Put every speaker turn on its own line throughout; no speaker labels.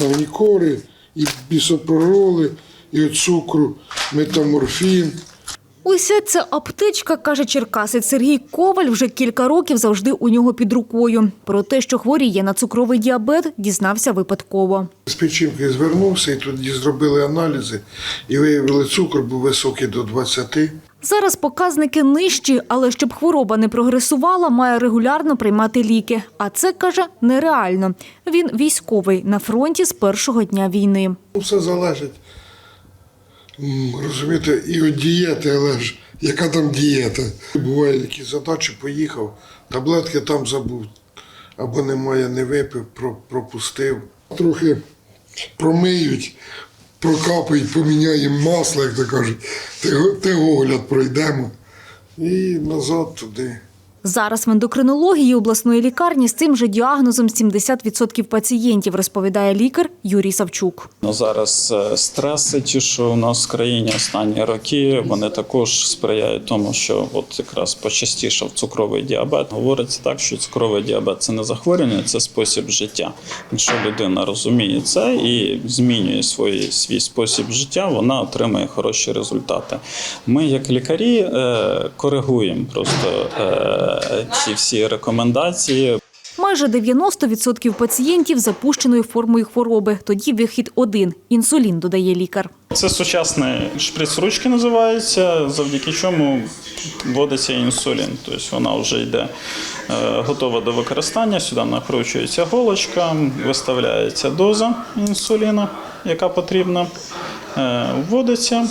магнікори, і бісопророли, і від цукру, метаморфін.
Уся ця аптечка, каже черкасець Сергій Коваль, вже кілька років завжди у нього під рукою. Про те, що хворіє на цукровий діабет, дізнався випадково.
З печінки звернувся і тоді зробили аналізи і виявили, цукор був високий до 20.
Зараз показники нижчі, але щоб хвороба не прогресувала, має регулярно приймати ліки. А це, каже, нереально. Він військовий на фронті з першого дня війни.
Ну, Все залежить, розумієте, і від дієти, але ж яка там дієта? Буває, які задачі поїхав, таблетки там забув, або немає, не випив, пропустив. Трохи промиють, прокапають, поміняємо масло, як то кажуть, те- огляд пройдемо і назад туди.
Зараз в ендокринології обласної лікарні з цим же діагнозом 70% пацієнтів, розповідає лікар Юрій Савчук.
Ну, зараз е, стреси, ті, що у нас в країні останні роки, вони також сприяють тому, що от якраз почастішав цукровий діабет. Говориться так, що цукровий діабет це не захворювання, це спосіб життя. Якщо людина розуміє це і змінює свій, свій спосіб життя, вона отримує хороші результати. Ми, як лікарі, е, коригуємо просто е, ці всі рекомендації.
Майже 90% пацієнтів запущеною формою хвороби. Тоді вихід один – інсулін, додає лікар.
Це сучасний шприц ручки називається, завдяки чому вводиться інсулін. Тобто вона вже йде е, готова до використання. Сюди накручується голочка, виставляється доза інсуліну, яка потрібна, е, вводиться.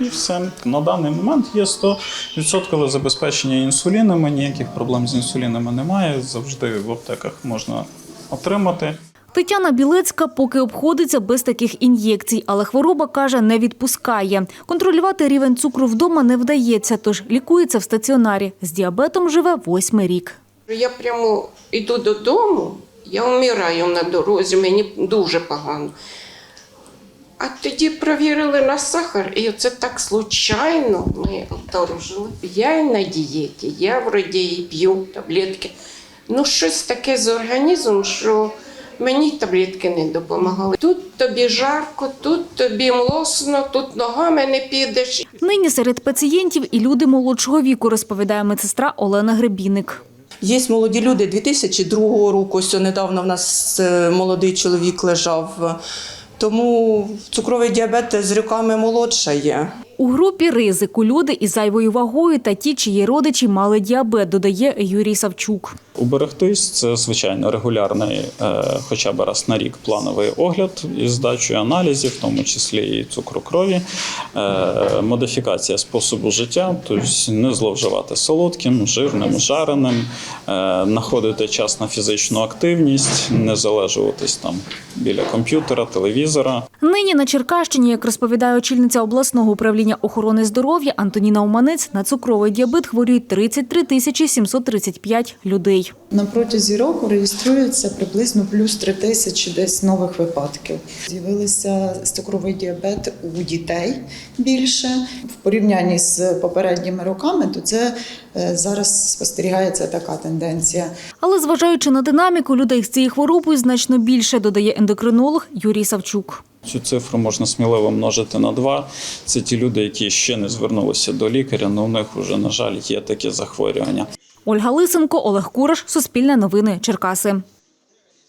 І все. На даний момент є 100% забезпечення інсулінами. Ніяких проблем з інсулінами немає. Завжди в аптеках можна отримати.
Тетяна Білецька поки обходиться без таких ін'єкцій, але хвороба, каже, не відпускає. Контролювати рівень цукру вдома не вдається, тож лікується в стаціонарі. З діабетом живе восьмий рік.
Я прямо йду додому, я вмираю на дорозі, мені дуже погано. А тоді провірили на сахар, і це так случайно ми обнаружили. Я і на дієті, я вроді і п'ю таблетки. Ну, щось таке з організмом, що мені таблетки не допомагали. Тут тобі жарко, тут тобі млосно, тут ногами не підеш.
Нині серед пацієнтів і люди молодшого віку, розповідає медсестра Олена Гребінник.
Є молоді люди 2002 року. Ось недавно в нас е, молодий чоловік лежав. Тому цукровий діабет з роками молодша є.
У групі ризику люди із зайвою вагою та ті, чиї родичі мали діабет, додає Юрій Савчук.
Уберегтись це звичайно регулярний, е, хоча б раз на рік плановий огляд із здачею аналізів, в тому числі і цукру крові, е, модифікація способу життя, тобто не зловживати солодким, жирним, жареним, е, знаходити час на фізичну активність, не залежуватись там біля комп'ютера, телевізора.
Нині на Черкащині, як розповідає очільниця обласного управління охорони здоров'я Антоніна Уманець, на цукровий діабет хворіють 33 тисячі 735 людей.
На протязі року реєструється приблизно плюс 3 тисячі десь нових випадків. З'явилися цукровий діабет у дітей більше в порівнянні з попередніми роками, то це е, зараз спостерігається така тенденція.
Але зважаючи на динаміку, людей з цією хворобою значно більше, додає ендокринолог Юрій Савчук.
Цю цифру можна сміливо множити на два. Це ті люди, які ще не звернулися до лікаря, але у них вже, на жаль, є таке захворювання.
Ольга Лисенко, Олег Куриш, Суспільне новини, Черкаси.